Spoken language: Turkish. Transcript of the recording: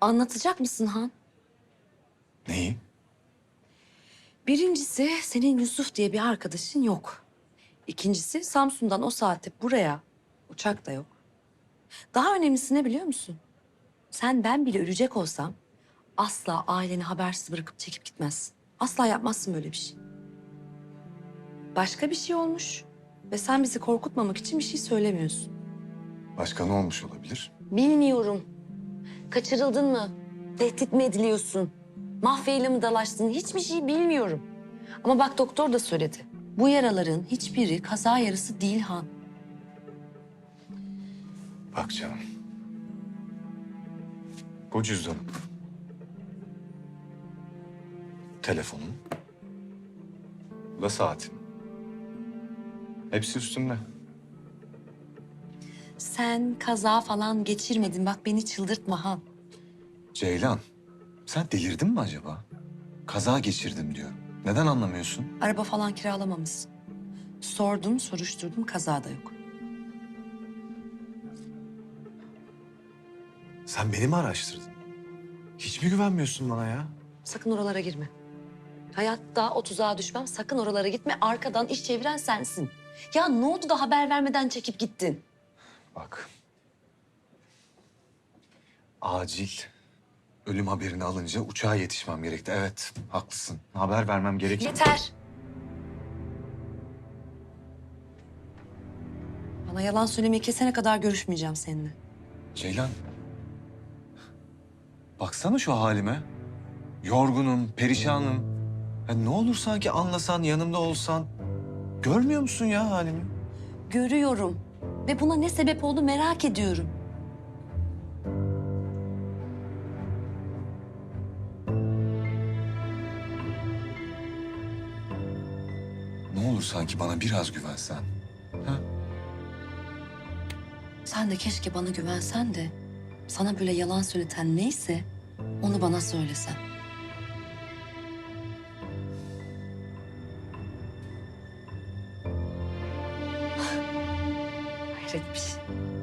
Anlatacak mısın Han? Neyi? Birincisi senin Yusuf diye bir arkadaşın yok. İkincisi Samsun'dan o saatte buraya uçak da yok. Daha önemlisi ne biliyor musun? Sen ben bile ölecek olsam asla aileni habersiz bırakıp çekip gitmezsin. Asla yapmazsın böyle bir şey. Başka bir şey olmuş ve sen bizi korkutmamak için bir şey söylemiyorsun. Başka ne olmuş olabilir? Bilmiyorum. Kaçırıldın mı? Tehdit mi ediliyorsun? Mafyayla mı dalaştın? Hiçbir şey bilmiyorum. Ama bak doktor da söyledi. Bu yaraların hiçbiri kaza yarısı değil Han. Bak canım. Bu cüzdanım. Telefonun. Bu da saatin. Hepsi üstümde. Sen kaza falan geçirmedin. Bak beni çıldırtma Han. Ceylan, sen delirdin mi acaba? Kaza geçirdim diyor. Neden anlamıyorsun? Araba falan kiralamamışsın. Sordum, soruşturdum. Kaza da yok. Sen beni mi araştırdın? Hiç mi güvenmiyorsun bana ya? Sakın oralara girme. Hayatta o tuzağa düşmem. Sakın oralara gitme. Arkadan iş çeviren sensin. Ya ne oldu da haber vermeden çekip gittin? Bak. Acil ölüm haberini alınca uçağa yetişmem gerekti. Evet, haklısın. Haber vermem gerekiyor. Yeter. Bana yalan söylemeyi kesene kadar görüşmeyeceğim seninle. Ceylan. Baksana şu halime. Yorgunum, perişanım. Ya ne olur sanki anlasan, yanımda olsan. Görmüyor musun ya halimi? Görüyorum. Ve buna ne sebep oldu merak ediyorum. Ne olur sanki bana biraz güvensen. Ha? Sen de keşke bana güvensen de sana böyle yalan söyleten neyse onu bana söylesen. şükretmiş. Müzik